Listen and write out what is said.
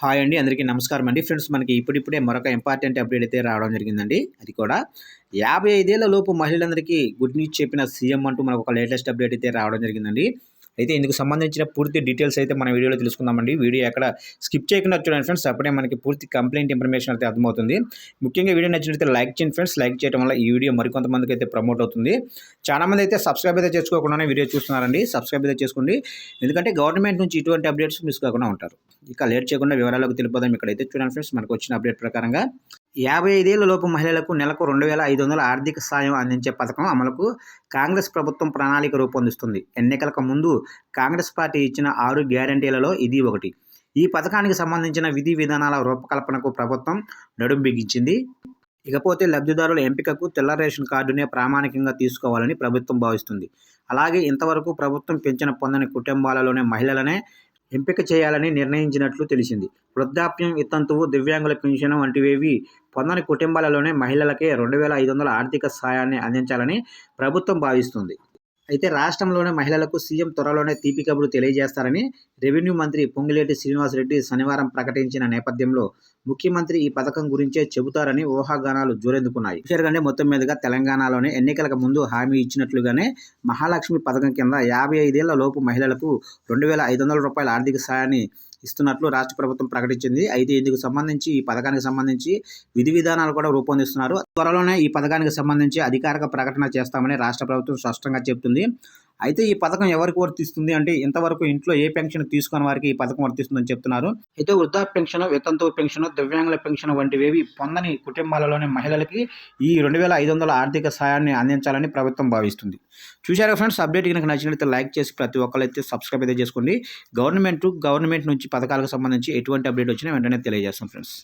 Hi అండి అందరికీ నమస్కారం అండి. ఫ్రెండ్స్ మనకి ఇప్పుడిప్పుడే మరొక ఇంపార్టెంట్ అప్డేట్ అయితే రావడం జరిగిందండి. అది కూడా యాభై ఐదేళ్ళ లోపు మహిళలందరికీ గుడ్ న్యూస్ చెప్పిన సీఎం అంటూ మనకు ఒక లేటెస్ట్ అప్డేట్ అయితే రావడం జరిగిందండి. అయితే ఇందుకు సంబంధించిన పూర్తి డీటెయిల్స్ అయితే మన వీడియోలో తెలుసుకుందామండి. వీడియో ఎక్కడ స్కిప్ చేయకుండా చూడండి ఫ్రెండ్స్. అప్పుడే మనకి పూర్తి కంప్లైంట్ ఇన్ఫర్మేషన్ అయితే అర్థమవుతుంది. ముఖ్యంగా వీడియో నచ్చినట్లయితే లైక్ చేయండి ఫ్రెండ్స్. లైక్ చేయడం వల్ల ఈ వీడియో మరికొంతమందికి అయితే ప్రమోట్ అవుతుంది. చాలా మంది అయితే సబ్స్క్రైబ్ అయితే చేసుకోకుండానే వీడియో చూస్తున్నారండి. సబ్స్క్రైబ్ అయితే చేసుకోండి. ఎందుకంటే గవర్నమెంట్ నుంచి ఇటువంటి అప్డేట్స్ మిస్ కాకుండా ఉంటారు. ఇక లేట్ చేయకుండా వివరాలకు తెలిపోదాం. ఇక్కడైతే చూడండి ఫ్రెండ్స్. మనకు వచ్చిన అప్డేట్ ప్రకారంగా యాభై ఐదేళ్ళ లోపు మహిళలకు నెలకు రెండు వేల ఐదు వందల ఆర్థిక సాయం అందించే పథకం అమలుకు కాంగ్రెస్ ప్రభుత్వం ప్రణాళిక రూపొందిస్తుంది. ఎన్నికలకు ముందు కాంగ్రెస్ పార్టీ ఇచ్చిన ఆరు గ్యారంటీలలో ఇది ఒకటి. ఈ పథకానికి సంబంధించిన విధి విధానాల రూపకల్పనకు ప్రభుత్వం నడుం బిగించింది. ఇకపోతే లబ్ధిదారుల ఎంపికకు తెల్ల రేషన్ కార్డునే ప్రామాణికంగా తీసుకోవాలని ప్రభుత్వం భావిస్తుంది. అలాగే ఇంతవరకు ప్రభుత్వం పెంచిన పొందని కుటుంబాలలోనే మహిళలనే ఎంపిక చేయాలని నిర్ణయించినట్లు తెలిసింది. వృద్ధాప్యం ఇతంతువు దివ్యాంగుల పెన్షన్ వంటివేవి పొందని కుటుంబాలలోనే మహిళలకే రెండు వేల ఐదు వందల ఆర్థిక సాయాన్ని అందించాలని ప్రభుత్వం భావిస్తుంది. అయితే రాష్ట్రంలోని మహిళలకు సీఎం త్వరలోనే తీపి కబురు తెలియజేస్తారని రెవెన్యూ మంత్రి పొంగిలేటి శ్రీనివాసరెడ్డి శనివారం ప్రకటించిన నేపథ్యంలో ముఖ్యమంత్రి ఈ పథకం గురించే చెబుతారని ఊహాగానాలు జోరెందుకున్నాయి. జరగండి మొత్తం మీదుగా తెలంగాణలోనే ఎన్నికలకు ముందు హామీ ఇచ్చినట్లుగానే మహాలక్ష్మి పథకం కింద యాభై ఐదేళ్ళ లోపు మహిళలకు రెండు వేల ఐదు వందల రూపాయల ఆర్థిక సాయాన్ని ఇస్తున్నట్లు రాష్ట్ర ప్రభుత్వం ప్రకటించింది. అయితే ఇందుకు సంబంధించి ఈ పథకానికి సంబంధించి విధి విధానాలు కూడా రూపొందిస్తున్నారు. త్వరలోనే ఈ పథకానికి సంబంధించి అధికారిక ప్రకటన చేస్తామని రాష్ట్ర ప్రభుత్వం స్పష్టంగా చెబుతుంది. అయితే ఈ పథకం ఎవరికి వర్తిస్తుంది? అంటే ఇంతవరకు ఇంట్లో ఏ పెన్షన్ తీసుకున్న వారికి ఈ పథకం వర్తిస్తుందని చెప్తున్నారు. అయితే వృద్ధాప్య పెన్షన్ వితంతు పెన్షన్ దివ్యాంగుల పెన్షన్ వంటివేవి పొందని కుటుంబాలలోని మహిళలకి ఈ రెండు వేల ఐదు వందల ఆర్థిక సాయాన్ని అందించాలని ప్రభుత్వం భావిస్తుంది. చూశారా ఫ్రెండ్స్ అప్డేట్ కనుక నచ్చినట్లయితే లైక్ చేసి ప్రతి ఒక్కరైతే అయితే సబ్స్క్రైబ్ అయితే చేసుకోండి. గవర్నమెంట్ గవర్నమెంట్ నుంచి పథకాలకు సంబంధించి ఎటువంటి అప్డేట్ వచ్చినా వెంటనే తెలియజేస్తాం ఫ్రెండ్స్.